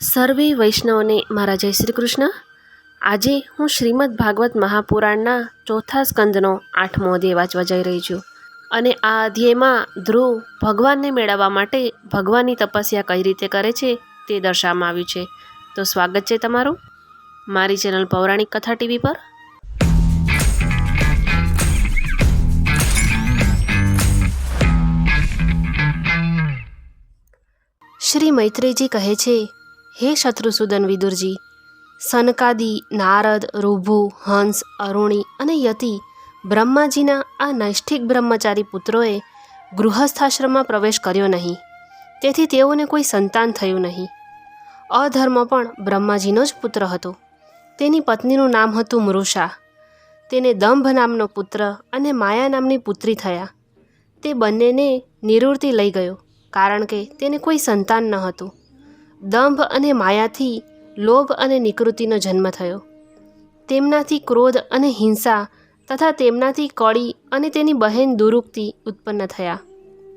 સર્વે વૈષ્ણવને મારા શ્રી કૃષ્ણ. આજે હું શ્રીમદ ભાગવત મહાપુરાણના ચોથા સ્કંદનો આઠમો અધ્યાય વાંચવા જઈ રહી છું અને આ અધ્યાયમાં ધ્રુવ ભગવાનને મેળવવા માટે ભગવાનની તપસ્યા કઈ રીતે કરે છે તે દર્શાવવામાં આવ્યું છે. તો સ્વાગત છે તમારું મારી ચેનલ પૌરાણિક કથા ટીવી પર. શ્રી મૈત્રીજી કહે છે હે શત્રુસૂદન વિદુરજી. સનકાદી, નારદ, રૂભુ, હંસ, અરુણી અને યતિ બ્રહ્માજીના આ નૈષ્ઠિક બ્રહ્મચારી પુત્રોએ ગૃહસ્થાશ્રમમાં પ્રવેશ કર્યો નહીં. તેથી તેઓને કોઈ સંતાન થયું નહીં. અધર્મ પણ બ્રહ્માજીનો જ પુત્ર હતો. તેની પત્નીનું નામ હતું મૃષા. તેને દંભ નામનો પુત્ર અને માયા નામની પુત્રી થયા. તે બંનેને નિવૃત્તિ લઈ ગયો, કારણ કે તેને કોઈ સંતાન ન હતું. દંભ અને માયાથી લોભ અને નિકૃતિનો જન્મ થયો. તેમનાથી ક્રોધ અને હિંસા તથા તેમનાથી કળી અને તેની બહેન દુરુક્તિ ઉત્પન્ન થયા.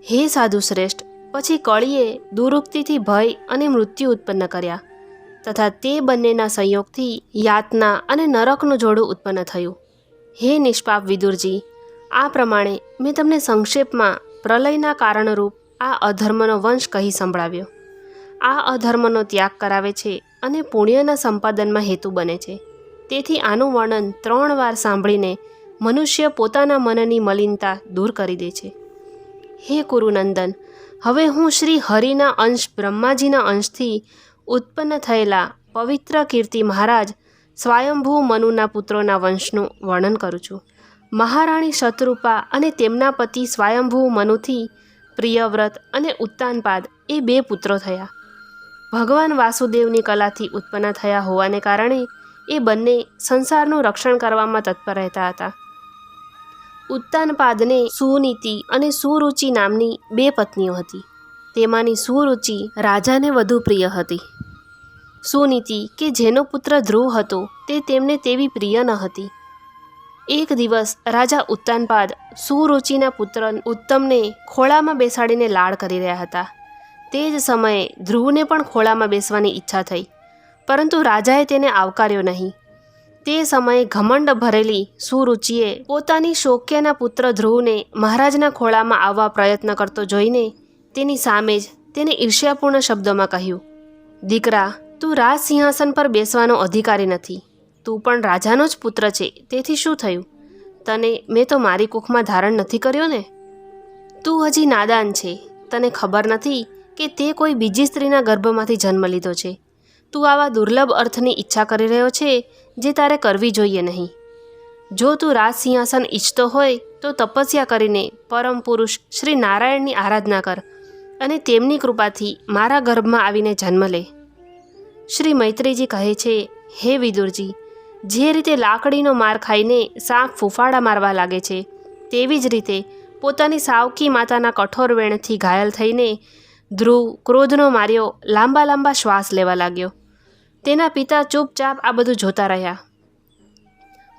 હે સાધુ શ્રેષ્ઠ, પછી કળીએ દુરુક્તિથી ભય અને મૃત્યુ ઉત્પન્ન કર્યા તથા તે બંનેના સંયોગથી યાતના અને નરકનું જોડું ઉત્પન્ન થયું. હે નિષ્પાપ વિદુરજી, આ પ્રમાણે મેં તમને સંક્ષેપમાં પ્રલયના કારણરૂપ આ અધર્મનો વંશ કહી સંભળાવ્યો. આ અધર્મનો ત્યાગ કરાવે છે અને પુણ્યના સંપાદનમાં હેતુ બને છે. તેથી આનું વર્ણન ત્રણ વાર સાંભળીને મનુષ્ય પોતાના મનની મલિનતા દૂર કરી દે છે. હે કુરુનંદન હવે હું શ્રી હરિના અંશ બ્રહ્માજીના અંશથી ઉત્પન્ન થયેલા પવિત્ર કીર્તિ મહારાજ સ્વયંભૂ મનુના પુત્રોના વંશનું વર્ણન કરું છું. મહારાણી શત્રુપા અને તેમના પતિ સ્વયંભૂ મનુથી પ્રિયવ્રત અને ઉત્તાનપાદ એ બે પુત્રો થયા. ભગવાન વાસુદેવની કલાથી ઉત્પન્ન થયા હોવાને કારણે એ બંને સંસારનું રક્ષણ કરવામાં તત્પર રહેતા હતા. ઉત્તાનપાદને સુનીતિ અને સુરુચિ નામની બે પત્નીઓ હતી. તેમાંની સુરુચિ રાજાને વધુ પ્રિય હતી. સુનીતિ, કે જેનો પુત્ર ધ્રુવ હતો, તે તેમને તેવી પ્રિય ન હતી. એક દિવસ રાજા ઉત્તાનપાદ સુરુચિના પુત્ર ઉત્તમને ખોળામાં બેસાડીને લાડ કરી રહ્યા હતા. તે જ સમયે ધ્રુવને પણ ખોળામાં બેસવાની ઈચ્છા થઈ, પરંતુ રાજાએ તેને આવકાર્યો નહીં. તે સમયે ઘમંડ ભરેલી સુરુચિએ પોતાની શોક્યના પુત્ર ધ્રુવને મહારાજના ખોળામાં આવવા પ્રયત્ન કરતો જોઈને તેની સામે જ તેને ઈર્ષ્યાપૂર્ણ શબ્દોમાં કહ્યું, દીકરા, તું રાજ સિંહાસન પર બેસવાનો અધિકારી નથી. તું પણ રાજાનો જ પુત્ર છે, તેથી શું થયું? તને મેં તો મારી કુખમાં ધારણ નથી કર્યો ને? તું હજી નાદાન છે, તને ખબર નથી કે તે કોઈ બીજી સ્ત્રીના ગર્ભમાંથી જન્મ લીધો છે. તું આવા દુર્લભ અર્થની ઈચ્છા કરી રહ્યો છે જે તારે કરવી જોઈએ નહીં. જો તું રાજ સિંહાસન ઈચ્છતો હોય તો તપસ્યા કરીને પરમ પુરુષ શ્રી નારાયણની આરાધના કર અને તેમની કૃપાથી મારા ગર્ભમાં આવીને જન્મ લે. શ્રી મૈત્રીજી કહે છે, હે વિદુરજી, જે રીતે લાકડીનો માર ખાઈને સાપ ફૂફાડા મારવા લાગે છે, તેવી જ રીતે પોતાની સાવકી માતાના કઠોર વેણથી ઘાયલ થઈને ધ્રુવ ક્રોધનો માર્યો, લાંબા લાંબા શ્વાસ લેવા લાગ્યો. તેના પિતા ચૂપચાપ આ બધું જોતા રહ્યા.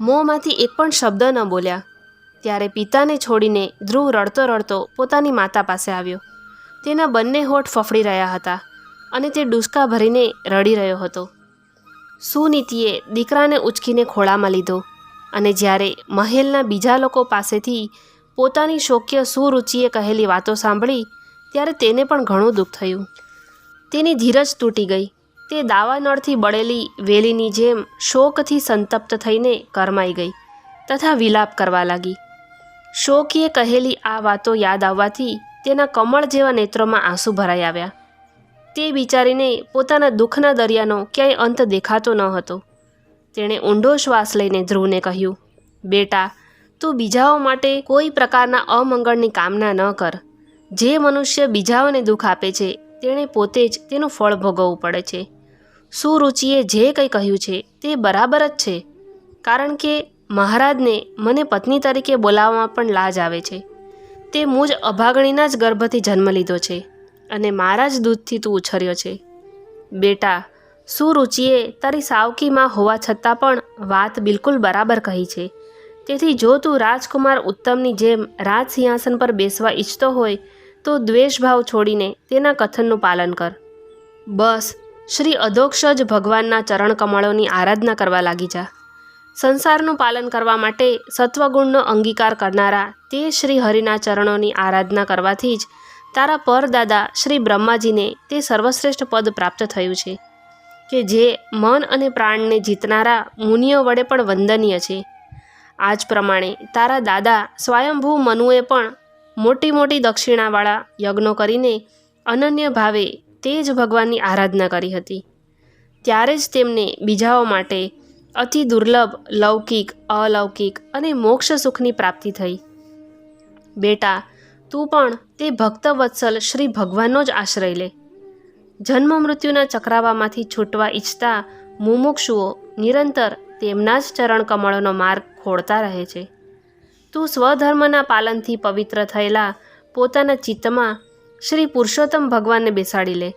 મોંમાંથી એક પણ શબ્દ ન બોલ્યા. ત્યારે પિતાને છોડીને ધ્રુવ રડતો રડતો પોતાની માતા પાસે આવ્યો. તેના બંને હોઠ ફફડી રહ્યા હતા અને તે ડુસકા ભરીને રડી રહ્યો હતો. સુનીતિએ દીકરાને ઉચકીને ખોળામાં લીધો અને જ્યારે મહેલના બીજા લોકો પાસેથી પોતાની શોક્ય સુરુચિએ કહેલી વાતો સાંભળી ત્યારે તેને પણ ઘણું દુઃખ થયું. તેની ધીરજ તૂટી ગઈ. તે દાવાનળથી બળેલી વેલીની જેમ શોકથી સંતપ્ત થઈને કરમાઈ ગઈ તથા વિલાપ કરવા લાગી. શોકીએ કહેલી આ વાતો યાદ આવવાથી તેના કમળ જેવા નેત્રોમાં આંસુ ભરાઈ આવ્યા. તે બિચારીને પોતાના દુઃખના દરિયાનો ક્યાંય અંત દેખાતો ન હતો. તેણે ઊંડો શ્વાસ લઈને ધ્રુવને કહ્યું, બેટા, તું બીજાઓ માટે કોઈ પ્રકારના અમંગળની કામના ન કર. જે મનુષ્ય બીજાઓને દુઃખ આપે છે, તેણે પોતે જ તેનું ફળ ભોગવવું પડે છે. સુરુચિએ જે કંઈ કહ્યું છે, તે બરાબર જ છે. કારણ કે મહારાજને મને પત્ની તરીકે બોલાવવામાં પણ લાજ આવે છે. તે મુજ અભાગણીના જ ગર્ભથી જન્મ લીધો છે અને મારા જ દૂધથી તું ઉછર્યો છે. બેટા, સુરુચિએ તારી સાવકીમાં હોવા છતાં પણ વાત બિલકુલ બરાબર કહી છે. તેથી જો તું રાજકુમાર ઉત્તમની જેમ રાજ સિંહાસન પર બેસવા ઈચ્છતો હોય તો દ્વેષભાવ છોડીને તેના કથનનું પાલન કર. બસ, શ્રી અધોક્ષ જ ભગવાનના ચરણ કમળોની આરાધના કરવા લાગી જા. સંસારનું પાલન કરવા માટે સત્વગુણનો અંગીકાર કરનારા તે શ્રી હરિના ચરણોની આરાધના કરવાથી જ તારા પરદાદા શ્રી બ્રહ્માજીને તે સર્વશ્રેષ્ઠ પદ પ્રાપ્ત થયું છે. કે જે મન અને પ્રાણને જીતનારા મુનિઓ વડે પણ વંદનીય છે. આ જ પ્રમાણે તારા દાદા સ્વયંભૂ મનુએ પણ મોટી મોટી દક્ષિણાવાળા યજ્ઞો કરીને અનન્ય ભાવે તે જ ભગવાનની આરાધના કરી હતી. ત્યારે જ તેમને બીજાઓ માટે અતિ દુર્લભ, લૌકિક, અલૌકિક અને મોક્ષ સુખની પ્રાપ્તિ થઈ. બેટા, તું પણ તે ભક્તવત્સલ શ્રી ભગવાનનો જ આશ્રય લે. જન્મ મૃત્યુના ચક્રાવામાંથી છૂટવા ઈચ્છતા મુમુક્ષુઓ નિરંતર તેમના જ ચરણ કમળોનો માર્ગ ખોળતા રહે છે. તું સ્વધર્મના પાલનથી પવિત્ર થયેલા પોતાના ચિત્તમાં શ્રી પુરુષોત્તમ ભગવાનને બેસાડી લે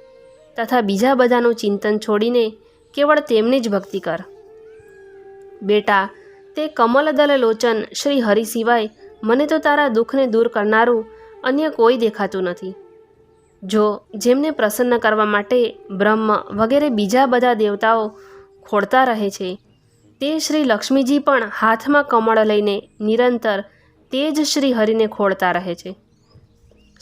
તથા બીજા બધાનું ચિંતન છોડીને કેવળ તેમની જ ભક્તિ કર. બેટા, તે કમલદલ લોચન શ્રી હરિ સિવાય મને તો તારા દુઃખને દૂર કરનારું અન્ય કોઈ દેખાતું નથી. જો જેમને પ્રસન્ન કરવા માટે બ્રહ્મ વગેરે બીજા બધા દેવતાઓ ખોળતા રહે છે તે શ્રી લક્ષ્મીજી પણ હાથમાં કમળ લઈને નિરંતર તે જ શ્રી હરિને ખોળતા રહે છે.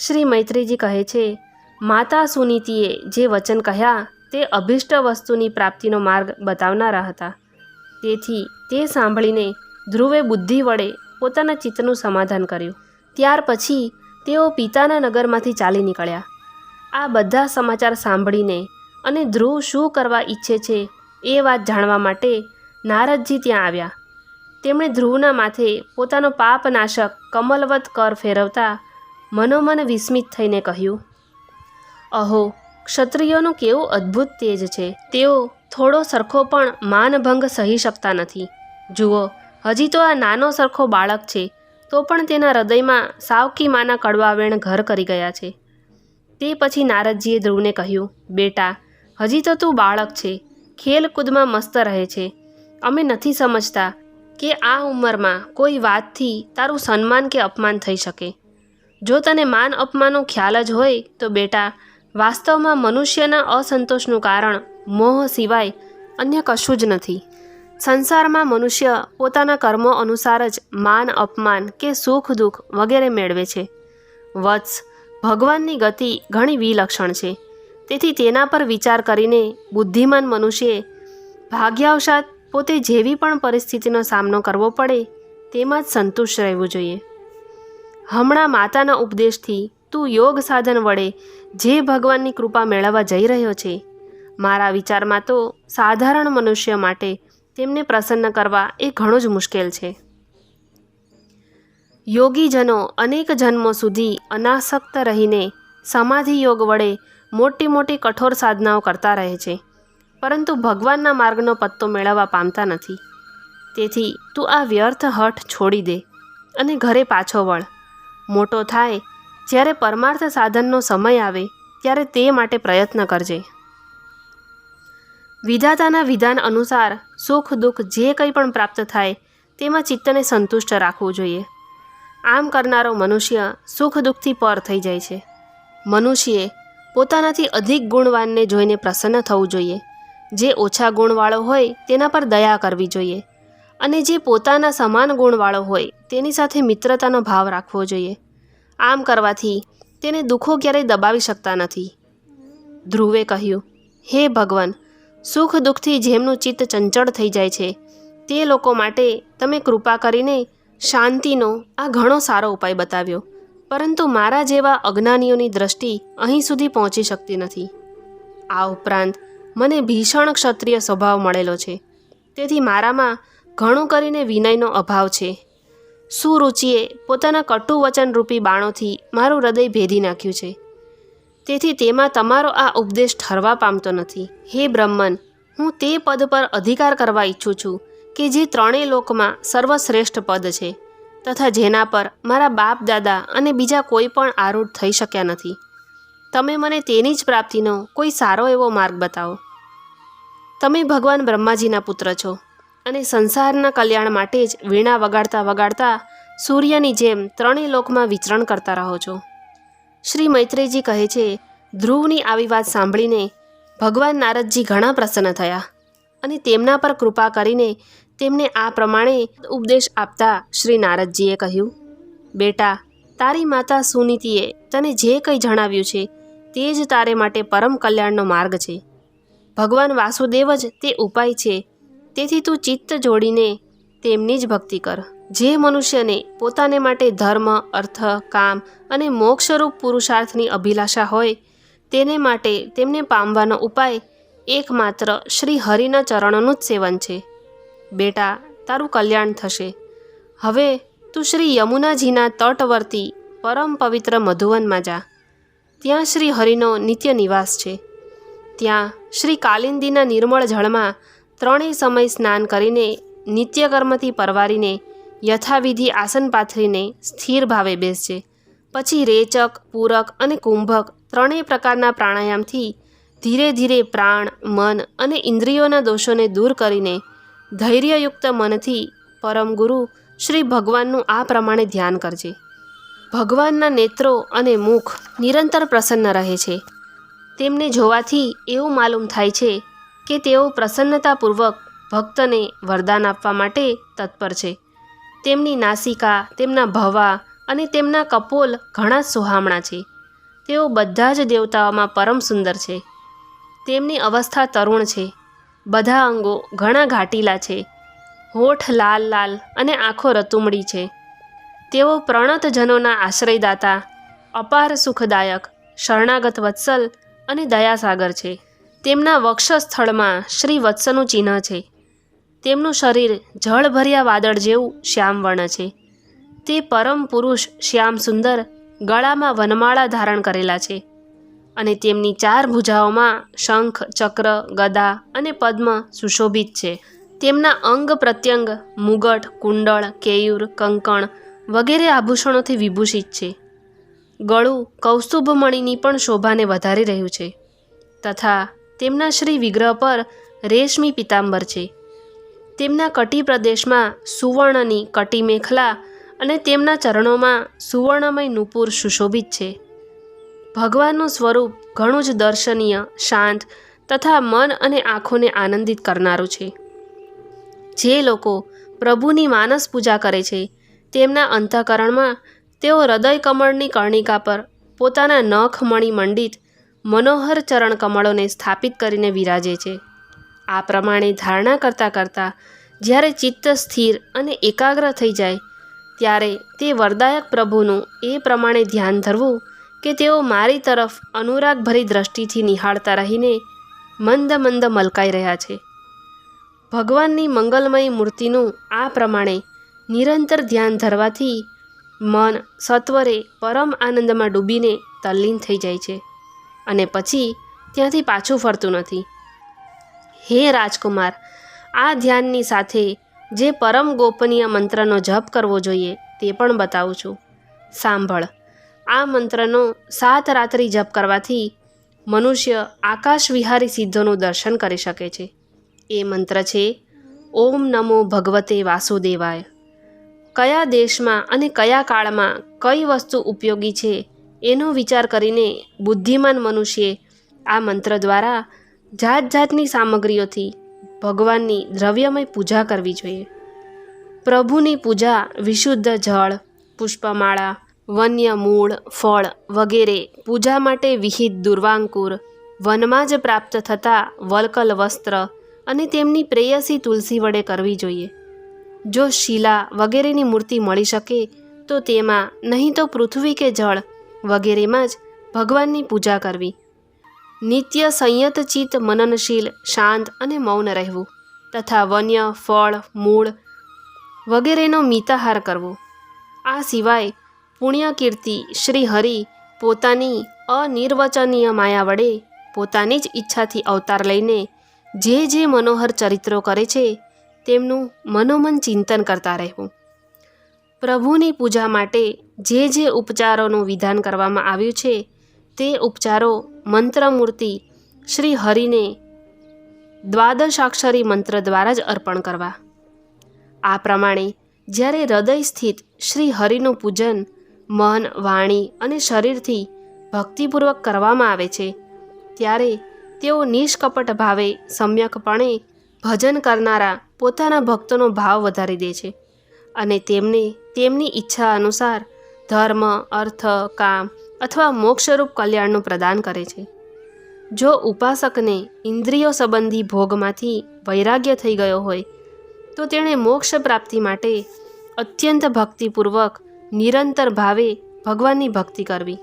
શ્રી મૈત્રીજી કહે છે, માતા સુનીતિએ જે વચન કહ્યા તે અભિષ્ટ વસ્તુની પ્રાપ્તિનો માર્ગ બતાવનારા હતા. તેથી તે સાંભળીને ધ્રુવે બુદ્ધિ વડે પોતાના ચિત્તનું સમાધાન કર્યું. ત્યાર પછી તેઓ પિતાના નગરમાંથી ચાલી નીકળ્યા. આ બધા સમાચાર સાંભળીને અને ધ્રુવ શું કરવા ઈચ્છે છે એ વાત જાણવા માટે નારદજી ત્યાં આવ્યા. તેમણે ધ્રુવના માથે પોતાનો પાપનાશક કમલવત કર ફેરવતા મનોમન વિસ્મિત થઈને કહ્યું, અહો, ક્ષત્રિયોનું કેવું અદ્ભુત તેજ છે. તેઓ થોડો સરખો પણ માનભંગ સહી શકતા નથી. જુઓ, હજી તો આ નાનો સરખો બાળક છે, તો પણ તેના હૃદયમાં સાવકી માના કડવાવેણ ઘર કરી ગયા છે. તે પછી નારદજીએ ધ્રુવને કહ્યું, બેટા, હજી તો તું બાળક છે. ખેલકૂદમાં મસ્ત રહે છે. અમે નથી સમજતા કે આ ઉંમરમાં કોઈ વાતથી તારું સન્માન કે અપમાન થઈ શકે. જો તને માન અપમાનનો ખ્યાલ જ હોય, તો બેટા, વાસ્તવમાં મનુષ્યના અસંતોષનું કારણ મોહ સિવાય અન્ય કશું જ નથી. સંસારમાં મનુષ્ય પોતાના કર્મો અનુસાર જ માન, અપમાન કે સુખ, દુઃખ વગેરે મેળવે છે. વત્સ, ભગવાનની ગતિ ઘણી વિલક્ષણ છે. તેથી તેના પર વિચાર કરીને બુદ્ધિમાન મનુષ્યએ ભાગ્યાવશાત પોતે જેવી પણ પરિસ્થિતિનો સામનો કરવો પડે, તેમાં જ સંતુષ્ટ રહેવું જોઈએ. હમણાં માતાના ઉપદેશથી તું યોગ સાધન વડે જે ભગવાનની કૃપા મેળવવા જઈ રહ્યો છે, મારા વિચારમાં તો સાધારણ મનુષ્ય માટે તેમને પ્રસન્ન કરવા એ ઘણું જ મુશ્કેલ છે. યોગીજનો અનેક જન્મો સુધી અનાસક્ત રહીને સમાધિ યોગ વડે મોટી મોટી કઠોર સાધનાઓ કરતા રહે છે. પરંતુ ભગવાનના માર્ગનો પત્તો મેળવવા પામતા નથી. તેથી તું આ વ્યર્થ હઠ છોડી દે અને ઘરે પાછો વળ. મોટો થાય, જ્યારે પરમાર્થ સાધનનો સમય આવે, ત્યારે તે માટે પ્રયત્ન કરજે. વિધાતાના વિધાન અનુસાર સુખ દુઃખ જે કંઈ પણ પ્રાપ્ત થાય, તેમાં ચિત્તને સંતુષ્ટ રાખવું જોઈએ. આમ કરનારો મનુષ્ય સુખ દુઃખથી પર થઈ જાય છે. મનુષ્યએ પોતાનાથી અધિક ગુણવાનને જોઈને પ્રસન્ન થવું જોઈએ. જે ઓછા ગુણવાળો હોય તેના પર દયા કરવી જોઈએ અને જે પોતાના સમાન ગુણવાળો હોય તેની સાથે મિત્રતાનો ભાવ રાખવો જોઈએ. આમ કરવાથી તેને દુઃખો ક્યારેય દબાવી શકતા નથી. ધ્રુવે કહ્યું, હે ભગવાન, સુખ દુઃખથી જેમનું ચિત્ત ચંચળ થઈ જાય છે, તે લોકો માટે તમે કૃપા કરીને શાંતિનો આ ઘણો સારો ઉપાય બતાવ્યો, પરંતુ મારા જેવા અજ્ઞાનીઓની દ્રષ્ટિ અહીં સુધી પહોંચી શકતી નથી. આ ઉપરાંત મને ભીષણ ક્ષત્રિય સ્વભાવ મળેલો છે. તેથી મારામાં ઘણું કરીને વિનયનો અભાવ છે. સુરુચિએ પોતાના કટુ વચનરૂપી બાણોથી મારું હૃદય ભેદી નાખ્યું છે. તેથી તેમાં તમારો આ ઉપદેશ ઠરવા પામતો નથી. હે બ્રહ્મન, હું તે પદ પર અધિકાર કરવા ઈચ્છું છું કે જે ત્રણેય લોકમાં સર્વશ્રેષ્ઠ પદ છે, તથા જેના પર મારા બાપ દાદા અને બીજા કોઈ પણ આરૂઢ થઈ શક્યા નથી. તમે મને તેની જ પ્રાપ્તિનો કોઈ સારો એવો માર્ગ બતાવો. તમે ભગવાન બ્રહ્માજીના પુત્ર છો અને સંસારના કલ્યાણ માટે જ વીણા વગાડતા વગાડતા સૂર્યની જેમ ત્રણેય લોકમાં વિચરણ કરતા રહો છો. શ્રી મૈત્રેયજી કહે છે, ધ્રુવની આવી વાત સાંભળીને ભગવાન નારદજી ઘણા પ્રસન્ન થયા અને તેમના પર કૃપા કરીને તેમને આ પ્રમાણે ઉપદેશ આપતા શ્રી નારદજીએ કહ્યું, બેટા, તારી માતા સુનીતિએ તને જે કંઈ જણાવ્યું છે તે જ તારે માટે પરમ કલ્યાણનો માર્ગ છે. ભગવાન વાસુદેવ જ તે ઉપાય છે. તેથી તું ચિત્ત જોડીને તેમની જ ભક્તિ કર. જે મનુષ્યને પોતાને માટે ધર્મ, અર્થ, કામ અને મોક્ષરૂપ પુરુષાર્થની અભિલાષા હોય, તેને માટે તેમને પામવાનો ઉપાય એકમાત્ર શ્રી હરિના ચરણોનું જ સેવન છે. બેટા, તારું કલ્યાણ થશે. હવે તું શ્રી યમુનાજીના તટવર્તી પરમ પવિત્ર મધુવનમાં જા. ત્યાં શ્રી હરિનો નિત્ય નિવાસ છે. ત્યાં શ્રી કાલિંદીના નિર્મળ જળમાં ત્રણેય સમય સ્નાન કરીને નિત્યકર્મથી પરવારીને યથાવિધિ આસન પાથરીને સ્થિર ભાવે બેસજે પછી રેચક, પૂરક અને કુંભક ત્રણેય પ્રકારના પ્રાણાયામથી ધીરે ધીરે પ્રાણ, મન અને ઇન્દ્રિયોના દોષોને દૂર કરીને ધૈર્યયુક્ત મનથી પરમ ગુરુ શ્રી ભગવાનનું આ પ્રમાણે ધ્યાન કરજે. ભગવાનના નેત્રો અને મુખ નિરંતર પ્રસન્ન રહે છે. તેમને જોવાથી એવું માલુમ થાય છે કે તેઓ પ્રસન્નતાપૂર્વક ભક્તને વરદાન આપવા માટે તત્પર છે. તેમની નાસિકા, તેમના ભવા અને તેમના કપોલ ઘણા સુહામણા છે. તેઓ બધા જ દેવતાઓમાં પરમ સુંદર છે. તેમની અવસ્થા તરુણ છે. બધા અંગો ઘણા ઘાટીલા છે. હોઠ લાલ લાલ અને આંખો રતુમડી છે. તેઓ પ્રણતજનોના આશ્રયદાતા, અપાર સુખદાયક, શરણાગત વત્સલ અને દયાસાગર છે. તેમના વક્ષસ્થળમાં શ્રી વત્સનું ચિહ્ન છે. તેમનું શરીર જળભર્યા વાદળ જેવું શ્યામવર્ણ છે. તે પરમ પુરુષ શ્યામ સુંદર ગળામાં વનમાળા ધારણ કરેલા છે અને તેમની ચાર ભુજાઓમાં શંખ, ચક્ર, ગદા અને પદ્મ સુશોભિત છે. તેમના અંગ પ્રત્યંગ મુગટ, કુંડળ, કેયુર, કંકણ વગેરે આભૂષણોથી વિભૂષિત છે. ગળું કૌસ્તુભમણીની પણ શોભાને વધારી રહ્યું છે. તથા તેમના શ્રી વિગ્રહ પર રેશમી પિતાંબર છે. તેમના કટી પ્રદેશમાં સુવર્ણની કટી મેખલા અને તેમના ચરણોમાં સુવર્ણમય નુપુર સુશોભિત છે. ભગવાનનું સ્વરૂપ ઘણું જ દર્શનીય, શાંત તથા મન અને આંખોને આનંદિત કરનારું છે. જે લોકો પ્રભુની માનસ પૂજા કરે છે તેમના અંતઃકરણમાં તેઓ હૃદય કમળની કર્ણિકા પર પોતાના નખ મણી મંડિત મનોહર ચરણ કમળોને સ્થાપિત કરીને વિરાજે છે. આ પ્રમાણે ધારણા કરતાં કરતાં જ્યારે ચિત્ત સ્થિર અને એકાગ્ર થઈ જાય, ત્યારે તે વરદાયક પ્રભુનું એ પ્રમાણે ધ્યાન ધરવું કે તેઓ મારી તરફ અનુરાગભરી દ્રષ્ટિથી નિહાળતા રહીને મંદ મંદ મલકાઈ રહ્યા છે. ભગવાનની મંગલમય મૂર્તિનું આ પ્રમાણે નિરંતર ધ્યાન ધરવાથી મન સત્વરે પરમ આનંદમાં ડૂબીને તલ્લીન થઈ જાય છે અને પછી ત્યાંથી પાછું ફરતું નથી. હે રાજકુમાર, આ ધ્યાનની સાથે જે પરમ ગોપનીય મંત્રનો જપ કરવો જોઈએ તે પણ બતાવું છું. સાંભળ, આ મંત્રનો સાત રાત્રિ જપ કરવાથી મનુષ્ય આકાશ વિહારી સિદ્ધોનું દર્શન કરી શકે છે. એ મંત્ર છે, ઓમ નમો ભગવતે વાસુદેવાય. કયા દેશમાં અને કયા કાળમાં કઈ વસ્તુ ઉપયોગી છે એનો વિચાર કરીને બુદ્ધિમાન મનુષ્યે આ મંત્ર દ્વારા જાત જાતની સામગ્રીઓથી ભગવાનની દ્રવ્યમય પૂજા કરવી જોઈએ. પ્રભુની પૂજા વિશુદ્ધ જળ, પુષ્પમાળા, વન્ય મૂળ, ફળ વગેરે પૂજા માટે વિહિત દુર્વાંકુર, વનમાં જ પ્રાપ્ત થતા વલકલ વસ્ત્ર અને તેમની પ્રેયસી તુલસી વડે કરવી જોઈએ. જો શિલા વગેરેની મૂર્તિ મળી શકે, તો તેમાં નહીં તો પૃથ્વી કે જળ વગેરેમાં જ ભગવાનની પૂજા કરવી. નિત્ય સંયત ચિત્ત મનનશીલ, શાંત અને મૌન રહેવું, તથા વન્ય, ફળ, મૂળ વગેરેનો મિતાહાર કરવો. આ સિવાય પુણ્યકીર્તિ શ્રી હરિ પોતાની અનિર્વચનીય માયા વડે પોતાની જ ઈચ્છાથી અવતાર લઈને જે જે મનોહર ચરિત્રો કરે છે તેમનું મનોમન ચિંતન કરતા રહેવું. પ્રભુની પૂજા માટે જે જે ઉપચારોનું વિધાન કરવામાં આવ્યું છે, તે ઉપચારો મંત્રમૂર્તિ શ્રી હરિને દ્વાદશાક્ષરી મંત્ર દ્વારા જ અર્પણ કરવા. આ પ્રમાણે જ્યારે હૃદય સ્થિત શ્રી હરિનું પૂજન મન, વાણી અને શરીરથી ભક્તિપૂર્વક કરવામાં આવે છે, ત્યારે તેઓ નિષ્કપટ ભાવે સમ્યકપણે ભજન કરનારા પોતાના ભક્તોનો ભાવ વધારી દે છે અને તેમને તેમની ઈચ્છા અનુસાર ધર્મ, અર્થ, કામ અથવા મોક્ષરૂપ કલ્યાણનું પ્રદાન કરે છે. જો ઉપાસકને ઇન્દ્રિયો સંબંધી ભોગમાંથી વૈરાગ્ય થઈ ગયો હોય, તો તેણે મોક્ષ પ્રાપ્તિ માટે અત્યંત ભક્તિપૂર્વક નિરંતર ભાવે ભગવાનની ભક્તિ કરવી.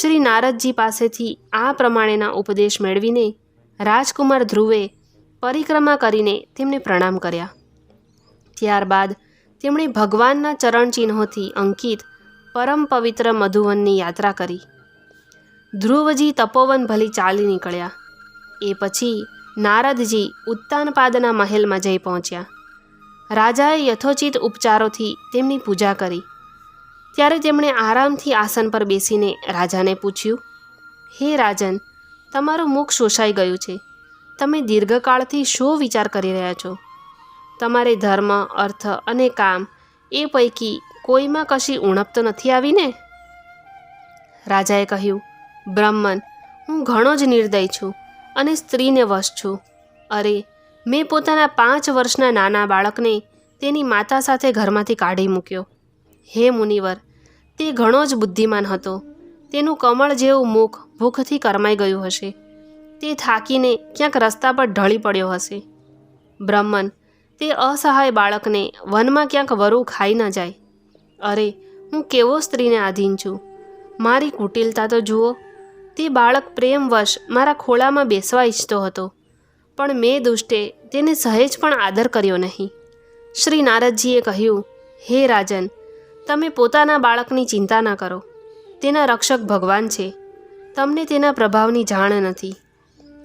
શ્રી નારદજી પાસેથી આ પ્રમાણેના ઉપદેશ મેળવીને રાજકુમાર ધ્રુવે પરિક્રમા કરીને તેમને પ્રણામ કર્યા. ત્યારબાદ તેમણે ભગવાનના ચરણચિહ્નોથી અંકિત પરમ પવિત્ર મધુવનની યાત્રા કરી. ધ્રુવજી તપોવન ભલી ચાલી નીકળ્યા. એ પછી નારદજી ઉત્તાનપાદના મહેલમાં જઈ પહોંચ્યા. રાજાએ યથોચિત ઉપચારોથી તેમની પૂજા કરી. ત્યારે તેમણે આરામથી આસન પર બેસીને રાજાને પૂછ્યું, હે રાજન, તમારું મુખ શોષાઈ ગયું છે. તમે દીર્ઘકાળથી શું વિચાર કરી રહ્યા છો? તમારે ધર્મ, અર્થ અને કામ એ પૈકી કોઈમાં કશી ઉણપ તો નથી આવીને? રાજાએ કહ્યું બ્રહ્મન હું ઘણો જ નિર્દય છું અને સ્ત્રીને વશ છું. અરે, મેં પોતાના પાંચ વર્ષના નાના બાળકને તેની માતા સાથે ઘરમાંથી કાઢી મૂક્યો. હે મુનિવર, તે ઘણો જ બુદ્ધિમાન હતો. તેનું કમળ જેવું મુખ ભૂખથી કરમાઈ ગયું હશે. તે થાકીને ક્યાંક રસ્તા પર ઢળી પડ્યો હશે. બ્રહ્મન, તે અસહાય બાળકને વનમાં ક્યાંક વરુ ખાઈ ન જાય. અરે, હું કેવો સ્ત્રીને આધીન છું? મારી કુટિલતા તો જુઓ. તે બાળક પ્રેમવશ મારા ખોળામાં બેસવા ઈચ્છતો હતો, પણ મેં દુષ્ટે તેને સહેજ પણ આદર કર્યો નહીં. શ્રી નારદજીએ કહ્યું, હે રાજન, તમે પોતાના બાળકની ચિંતા ન કરો. તેના રક્ષક ભગવાન છે. તમને તેના પ્રભાવની જાણ નથી.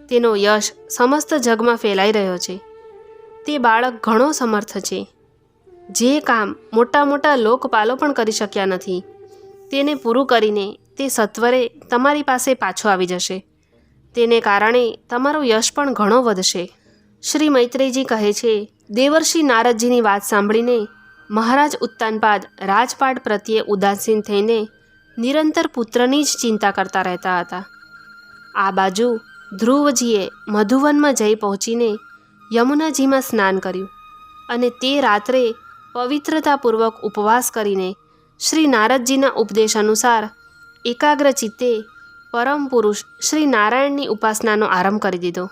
તેનો યશ સમસ્ત જગમાં ફેલાઈ રહ્યો છે. તે બાળક ઘણો સમર્થ છે. જે કામ મોટા મોટા લોકપાલો પણ કરી શક્યા નથી. તેને પૂરું કરીને તે સત્વરે તમારી પાસે પાછો આવી જશે. તેને કારણે તમારો યશ પણ ઘણો વધશે. શ્રી મૈત્રેયજી કહે છે, દેવર્ષિ નારદજીની વાત સાંભળીને મહારાજ ઉત્તાનપાદ રાજપાટ પ્રત્યે ઉદાસીન થઈને નિરંતર પુત્રની જ ચિંતા કરતા રહેતા હતા. આ બાજુ ધ્રુવજીએ મધુવનમાં જઈ પહોંચીને યમુનાજીમાં સ્નાન કર્યું અને તે રાત્રે પવિત્રતાપૂર્વક ઉપવાસ કરીને શ્રી નારદજીના ઉપદેશ અનુસાર એકાગ્ર ચિત્તે પરમ પુરુષ શ્રી નારાયણની ઉપાસનાનો આરંભ કરી દીધો.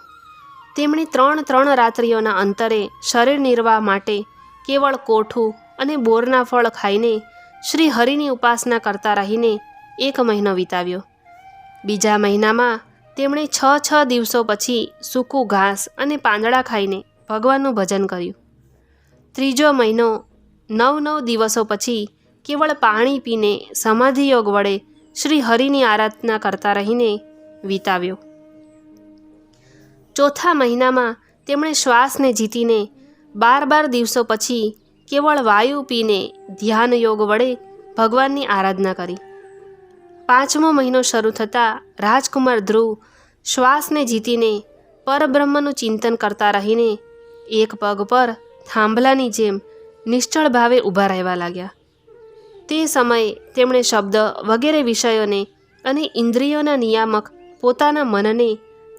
તેમણે ત્રણ ત્રણ રાત્રિઓના અંતરે શરીર નિર્વાહ માટે કેવળ કોઠું અને બોરના ફળ ખાઈને શ્રી હરિની ઉપાસના કરતા રહીને એક મહિનો વિતાવ્યો. બીજા મહિનામાં તેમણે છ છ દિવસો પછી સૂકું ઘાસ અને પાંદડા ખાઈને ભગવાનનું ભજન કર્યું. ત્રીજો મહિનો, નવ નવ દિવસો પછી કેવળ પાણી પીને સમાધિ યોગ વડે શ્રી હરિની આરાધના કરતા રહીને વિતાવ્યો. ચોથા મહિનામાં તેમણે શ્વાસને જીતીને બાર બાર દિવસો પછી કેવળ વાયુ પીને ધ્યાન યોગ વડે ભગવાનની આરાધના કરી. પાંચમો મહિનો શરૂ થતાં રાજકુમાર ધ્રુવ શ્વાસને જીતીને પરબ્રહ્મનું ચિંતન કરતા રહીને એક પગ પર થાંભલાની જેમ નિશ્ચળ ભાવે ઊભા રહેવા લાગ્યા. તે સમયે તેમણે શબ્દ વગેરે વિષયોને અને ઇન્દ્રિયોના નિયામક પોતાના મનને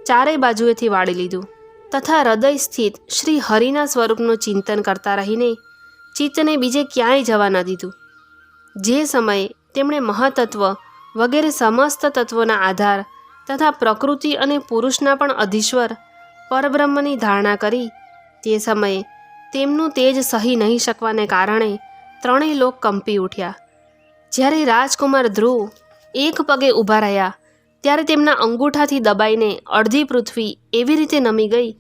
ચારે બાજુએથી વાળી લીધું તથા હૃદય સ્થિત શ્રી હરિના સ્વરૂપનું ચિંતન કરતા રહીને ચિત્તને બીજે ક્યાંય જવા ન દીધું. જે સમયે તેમણે મહતત્વ વગેરે સમસ્ત તત્વોના આધાર તથા પ્રકૃતિ અને પુરુષના પણ અધીશ્વર પરબ્રહ્મની ધારણા કરી તે સમયે તેમનું તેજ સહી નહીં શકવાને કારણે ત્રણેય લોક કંપી ઉઠ્યા. જ્યારે રાજકુમાર ધ્રુવ એક પગે ઊભા રહ્યા, ત્યારે તેમના અંગૂઠાથી દબાઈને અડધી પૃથ્વી એવી રીતે નમી ગઈ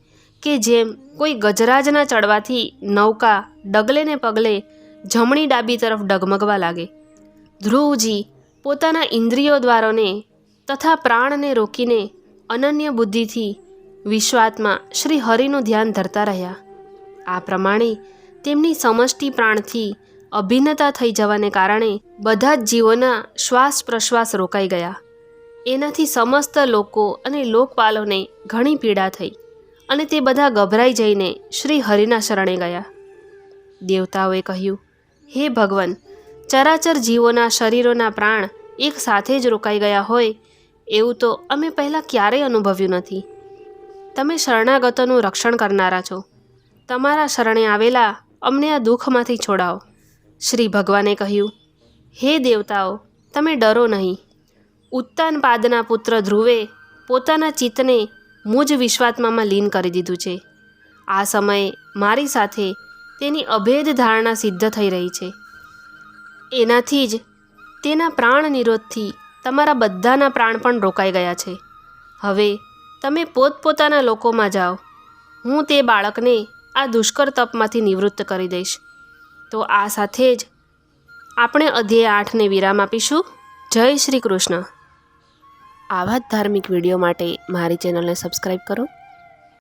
કે જેમ કોઈ ગજરાજના ચડવાથી નૌકા ડગલે ને પગલે જમણી ડાબી તરફ ડગમગવા લાગે. ધ્રુવજી પોતાના ઇન્દ્રિયો દ્વારોને તથા પ્રાણને રોકીને અનન્ય બુદ્ધિથી વિશ્વાત્મા શ્રી હરિનું ધ્યાન ધરતા રહ્યા. આ પ્રમાણે તેમની સમષ્ટિ પ્રાણથી અભિન્નતા થઈ જવાને કારણે બધા જ જીવોના શ્વાસ પ્રશ્વાસ રોકાઈ ગયા. એનાથી સમસ્ત લોકો અને લોકપાલોને ઘણી પીડા થઈ અને તે બધા ગભરાઈ જઈને શ્રી હરિના શરણે ગયા. દેવતાઓએ કહ્યું, હે ભગવાન ચરાચર જીવોના શરીરોના પ્રાણ એક સાથે જ રોકાઈ ગયા હોય, એવું તો અમે પહેલાં ક્યારેય અનુભવ્યું નથી. તમે શરણાગતોનું રક્ષણ કરનારા છો. તમારા શરણે આવેલા અમને આ દુઃખમાંથી છોડાવો. શ્રી ભગવાને કહ્યું, હે દેવતાઓ, તમે ડરો નહીં. ઉત્તાનપાદના પુત્ર ધ્રુવે પોતાના ચિત્તને મુજ વિશ્વાત્મામાં લીન કરી દીધું છે. આ સમયે મારી સાથે તેની અભેદ ધારણા સિદ્ધ થઈ રહી છે. એનાથી જ તેના પ્રાણ નિરોધથી તમારા બધાના પ્રાણ પણ રોકાઈ ગયા છે. હવે તમે પોતપોતાના લોકોમાં જાઓ. હું તે બાળકને આ દુષ્કર તપમાંથી નિવૃત્ત કરી દઈશ. તો આ સાથે જ આપણે અધ્યાય આઠને વિરામ આપીશું. જય શ્રી કૃષ્ણ. આવા જ ધાર્મિક વીડિયો માટે મારી ચેનલને સબસ્ક્રાઈબ કરો.